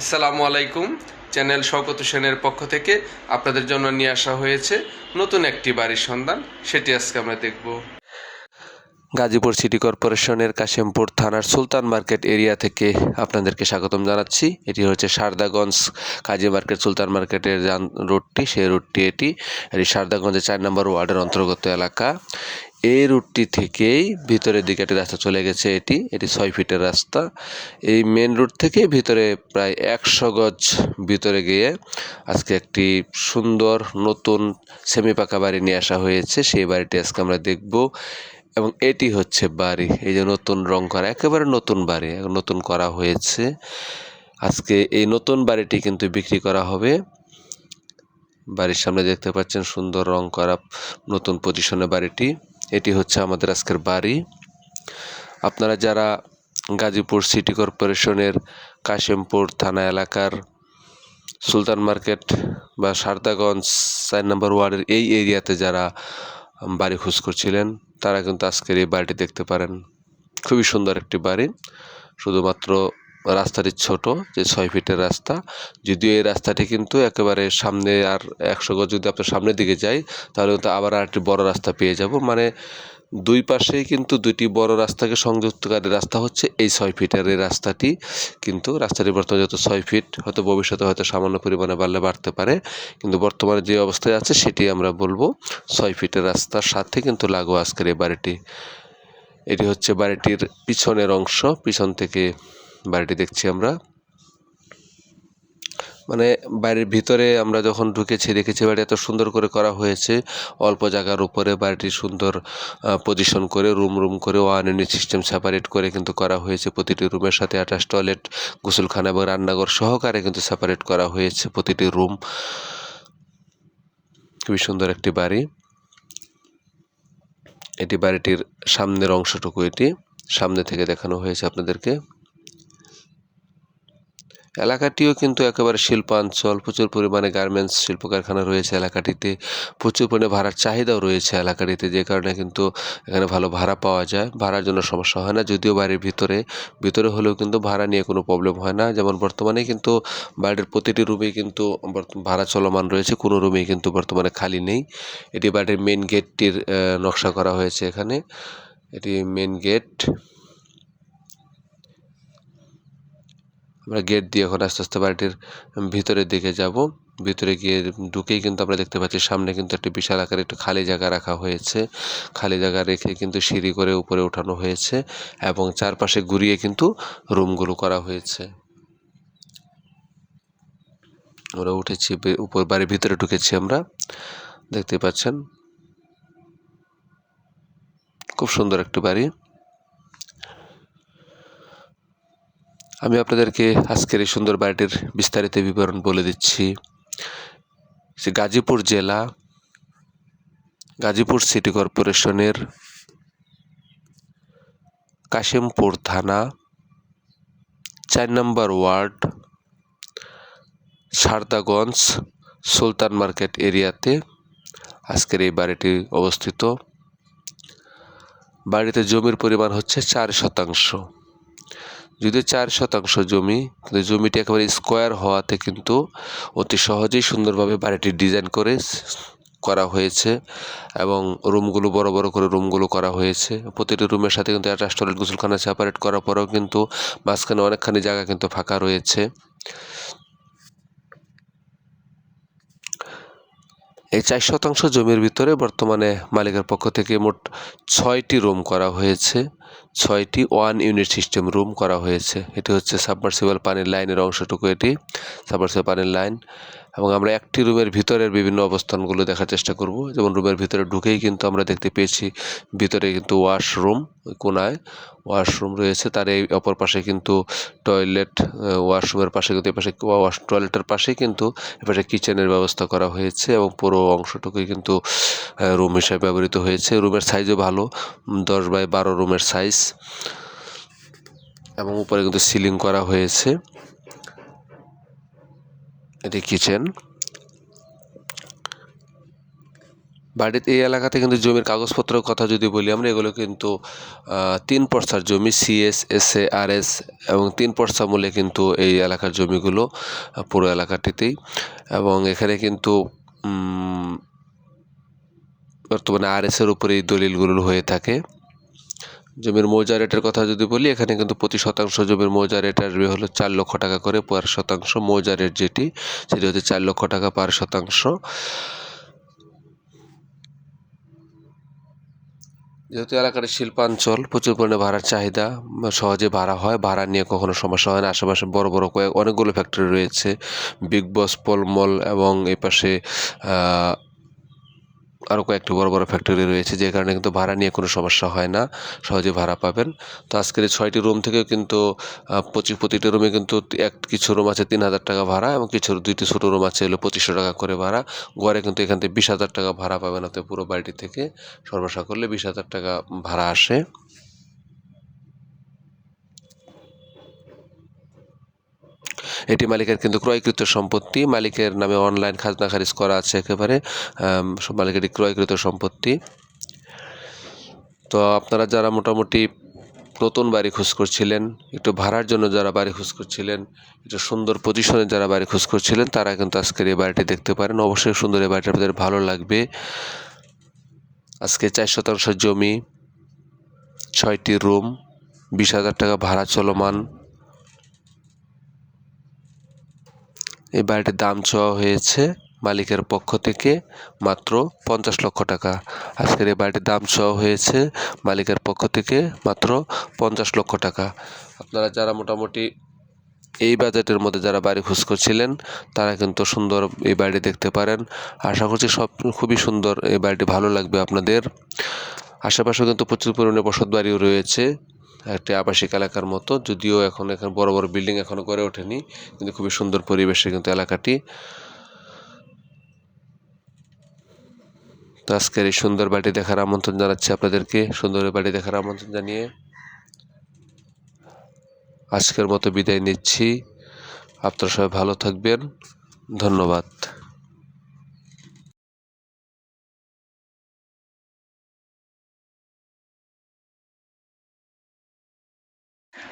আসসালামু আলাইকুম। চ্যানেল শওকত হোসেনের পক্ষ থেকে আপনাদের জন্য নিয়ে আসা হয়েছে নতুন একটি বাড়ির সন্ধান। সেটি আজকে আমরা দেখব। গাজীপুর সিটি কর্পোরেশনের কাশিমপুর থানার সুলতান মার্কেট এরিয়া থেকে আপনাদেরকে স্বাগতম জানাচ্ছি। এটি হচ্ছে সারদাগঞ্জ কাজী মার্কেট সুলতান মার্কেটের রুটটি সেই রুটটি এটি। এটি সারদাগঞ্জের চার নম্বর ওয়ার্ডের অন্তর্গত এলাকা। এই রুটটি থেকেই ভিতরের দিকে একটি রাস্তা চলে গেছে এটি। এটি ছয় ফিটের রাস্তা। এই মেন রুট থেকে ভিতরে প্রায় একশো গজ ভিতরে গিয়ে আজকে একটি সুন্দর নতুন সেমি পাকা বাড়ি নিয়ে আসা হয়েছে। সেই বাড়িটি আজকে আমরা দেখব এবং এটি হচ্ছে বাড়ি। এই যে নতুন রং করা, একেবারে নতুন বাড়ি, নতুন করা হয়েছে। আজকে এই নতুন বাড়িটি কিন্তু বিক্রি করা হবে। বাড়ির সামনে দেখতে পাচ্ছেন সুন্দর রং করা নতুন পজিশনে বাড়িটি। এটি হচ্ছে আমাদের আজকের বাড়ি। আপনারা যারা গাজীপুর সিটি কর্পোরেশনের কাশিমপুর থানা এলাকার সুলতান মার্কেট বা সারদাগঞ্জ চার নম্বর ওয়ার্ডের এই এরিয়াতে যারা বাড়ি খোঁজ করছিলেন, তারা কিন্তু আজকের এই বাড়িটি দেখতে পারেন। খুবই সুন্দর একটি বাড়ি। শুধুমাত্র রাস্তাটি ছোট, যে ছয় ফিটের রাস্তা। যদিও এই রাস্তাটি কিন্তু একেবারে সামনে আর একশো গজ যদি আপনার সামনের দিকে যাই, তাহলে কিন্তু আবার আর একটি বড় রাস্তা পেয়ে যাব। মানে দুই পাশেই কিন্তু দুইটি বড় রাস্তাকে সংযুক্তকারী রাস্তা হচ্ছে এই ছয় ফিটের এই রাস্তাটি। কিন্তু রাস্তাটি বর্তমানে যত ছয় ফিট, হয়তো ভবিষ্যতে হয়তো সামান্য পরিমাণে বাড়লে বাড়তে পারে। কিন্তু বর্তমানে যে অবস্থায় আছে, সেটি আমরা বলব ছয় ফিটের রাস্তার সাথে কিন্তু লাগো আজকের এই বাড়িটি। এটি হচ্ছে বাড়িটির পিছনের অংশ, পিছন থেকে বাড়িটি দেখছি আমরা। মানে বাড়ির ভিতরে আমরা যখন ঢুকেছি, দেখেছি বাড়ি এত সুন্দর করে করা হয়েছে। অল্প জায়গার উপরে বাড়িটি সুন্দর পজিশন করে রুম রুম করে ওয়ান ইউনিট সিস্টেম সেপারেট করে কিন্তু করা হয়েছে। প্রতিটি রুমের সাথে অ্যাটাচ টয়লেট গোসলখানা এবং রান্নাঘর সহকারে কিন্তু সেপারেট করা হয়েছে প্রতিটি রুম খুবই সুন্দর একটি বাড়ি। এটি বাড়িটির সামনের অংশটুকু এটি। সামনে থেকে দেখানো হয়েছে আপনাদেরকে। এলাকাটিও কিন্তু একেবারে শিল্পাঞ্চল। প্রচুর পরিমাণে গার্মেন্টস শিল্প কারখানা রয়েছে এলাকাটিতে। প্রচুর পরিমাণে ভাড়ার চাহিদাও রয়েছে এলাকাটিতে, যে কারণে কিন্তু এখানে ভালো ভাড়া পাওয়া যায়। ভাড়ার জন্য সমস্যা হয় না, যদিও বাড়ির ভিতরে। ভিতরে হলেও কিন্তু ভাড়া নিয়ে কোনো প্রবলেম হয় না। যেমন বর্তমানে কিন্তু বাড়ির প্রতিটি রুমেই কিন্তু ভাড়া চলমান রয়েছে, কোনো রুমেই কিন্তু বর্তমানে খালি নেই। এটি বাড়ির মেন গেটটির নকশা করা হয়েছে এখানে। এটি মেন গেট আমরা গেট দিয়ে এখন আস্তে আস্তে বাড়িটির ভিতরের দিকে যাব। ভিতরে গিয়ে ঢুকেই কিন্তু আমরা দেখতে পাচ্ছি সামনে কিন্তু একটি বিশাল আকারে একটু খালি জায়গা রাখা হয়েছে। খালি জায়গা রেখে কিন্তু সিঁড়ি করে উপরে ওঠানো হয়েছে এবং চারপাশে ঘুরিয়ে কিন্তু রুমগুলো করা হয়েছে। আমরা উঠেছি উপর বাড়ির ভিতরে ঢুকেছি আমরা। দেখতে পাচ্ছেন? খুব সুন্দর একটি বাড়ি। আমি আপনাদেরকে আজকের এই সুন্দর বাড়িটির বিস্তারিত বিবরণ বলে দিচ্ছি। যে গাজীপুর জেলা, গাজীপুর সিটি কর্পোরেশনের কাশিমপুর থানা, চার নম্বর ওয়ার্ড, সারদাগঞ্জ, সুলতান মার্কেট এরিয়াতে আজকের এই বাড়িটি অবস্থিত। বাড়িতে জমির পরিমাণ হচ্ছে চার শতাংশ। যদিও চার শতাংশ জমি কিন্তু জমিটি একেবারে স্কোয়ার হওয়াতে কিন্তু অতি সহজেই সুন্দরভাবে বাড়িটি ডিজাইন করে করা হয়েছে এবং রুমগুলো বড় বড় করে রুমগুলো করা হয়েছে। প্রতিটি রুমের সাথে কিন্তু অ্যাটাচ টয়লেট গোসলখানা সেপারেট করার পরেও কিন্তু মাঝখানে অনেকখানি জায়গা কিন্তু ফাঁকা রয়েছে। এই চার শতাংশ জমির ভিতরে বর্তমানে মালিকের পক্ষ থেকে মোট ছয়টি রুম করা হয়েছে। ছয়টি ওয়ান ইউনিট সিস্টেম রুম করা হয়েছে। এটি হচ্ছে সাবমার্সিবল পানির লাইনের অংশটুকু এটি, সাবমার্সিবল পানির লাইন। এবং আমরা একটি রুমের ভিতরের বিভিন্ন অবস্থানগুলো দেখার চেষ্টা করব। যেমন রুমের ভিতরে ঢুকেই কিন্তু আমরা দেখতে পেয়েছি, ভিতরে কিন্তু ওয়াশরুম কোনায় ওয়াশরুম রয়েছে। তার এই অপর পাশে কিন্তু টয়লেট ওয়াশরুমের পাশে কিন্তু এপাশে ওয়াশ, টয়লেটের পাশেই কিন্তু এপাশে কিচেনের ব্যবস্থা করা হয়েছে এবং পুরো অংশটুকুই কিন্তু রুম হিসাবে ব্যবহৃত হয়েছে। রুমের সাইজও ভালো দশ বাই বারো রুমের সাইজ এবং উপরে কিন্তু সিলিং করা হয়েছে। এটি কিচেন বাড়িতে এই এলাকাতে কিন্তু জমির কাগজপত্রের কথা যদি বলি আমরা, এগুলো কিন্তু তিন পর্সার জমি CS S A R S এবং তিন পর্সা মূলে কিন্তু এই এলাকার জমিগুলো, পুরো এলাকাটিতেই। এবং এখানে কিন্তু বর্তমানে আর এস এর উপরে এই দলিলগুলো হয়ে থাকে। জমির মৌজা রেটের কথা যদি বলি, এখানে কিন্তু প্রতি শতাংশ জমির মৌজা রেট আসবে হলো চার লক্ষ টাকা করে পার শতাংশ। মৌজা রেট যেটি, সেটি হচ্ছে চার লক্ষ টাকা পার শতাংশ। যেহেতু এলাকার শিল্পাঞ্চল, প্রচুর পরিমাণে ভাড়ার চাহিদা সহজে ভাড়া হয়। ভাড়া নিয়ে কখনো সমস্যা হয় না। আশেপাশে বড় বড় কয়েক, অনেকগুলো ফ্যাক্টরি রয়েছে। বিগ বস পলমল এবং এই পাশে আরও কয়েকটি বড় বড় ফ্যাক্টরি রয়েছে, যে কারণে কিন্তু ভাড়া নিয়ে কোনো সমস্যা হয় না, সহজে ভাড়া পাবেন। তো আজকের এই ছয়টি রুম থেকে কিন্তু পঁচিশ, প্রতিটি রুমে কিন্তু এক, কিছু রুম আছে তিন হাজার টাকা ভাড়া এবং কিছু দুইটি ছোটো রুম আছে হলো পঁচিশশো টাকা করে ভাড়া। ঘরে কিন্তু এখান থেকে বিশ হাজার টাকা ভাড়া পাবেন অর্থাৎ পুরো বাড়িটি থেকে। সর্বসা করলে বিশ হাজার টাকা ভাড়া আসে। এটি মালিকের কিন্তু ক্রয়কৃত সম্পত্তি, মালিকের নামে অনলাইন খাজনা খারিজ করা আছে একেবারে মালিকের ক্রয়কৃত সম্পত্তি। তো আপনারা যারা মোটামুটি নতুন বাড়ি খোঁজ করছিলেন, একটু ভাড়ার জন্য যারা বাড়ি খোঁজ করছিলেন, একটু সুন্দর পজিশনে যারা বাড়ি খোঁজ করছিলেন, তারা কিন্তু আজকের এই বাড়িটি দেখতে পারেন। অবশ্যই সুন্দর এই বাড়িটা আপনাদের ভালো লাগবে। আজকে চার শতাংশ জমি, ছয়টি রুম বিশ হাজার টাকা ভাড়া চলমান। এই বাড়িটির দাম চাওয়া হয়েছে মালিকের পক্ষ থেকে মাত্র পঞ্চাশ লক্ষ টাকা। আজকের এই বাড়িটির দাম চাওয়া হয়েছে মালিকের পক্ষ থেকে মাত্র পঞ্চাশ লক্ষ টাকা। আপনারা যারা মোটামুটি এই বাজেটের মধ্যে যারা বাড়ি খোঁজ করছিলেন, তারা কিন্তু সুন্দর এই বাড়ি দেখতে পারেন। আশা করছি সব খুবই সুন্দর এই বাড়িটি ভালো লাগবে আপনাদের। আশেপাশেও কিন্তু প্রচুর পরিমাণে বসত বাড়িও রয়েছে। একটি আবাসিক এলাকার মতো। যদিও এখন এখানে বড় বড় বিল্ডিং এখনও গড়ে ওঠেনি, কিন্তু খুবই সুন্দর পরিবেশে কিন্তু এলাকাটি। তো আজকের এই সুন্দর বাড়ি দেখার আমন্ত্রণ জানাচ্ছি আপনাদেরকে। সুন্দর বাড়ি দেখার আমন্ত্রণ জানিয়ে আজকের মতো বিদায় নিচ্ছি। আপনারা সবাই ভালো থাকবেন। ধন্যবাদ।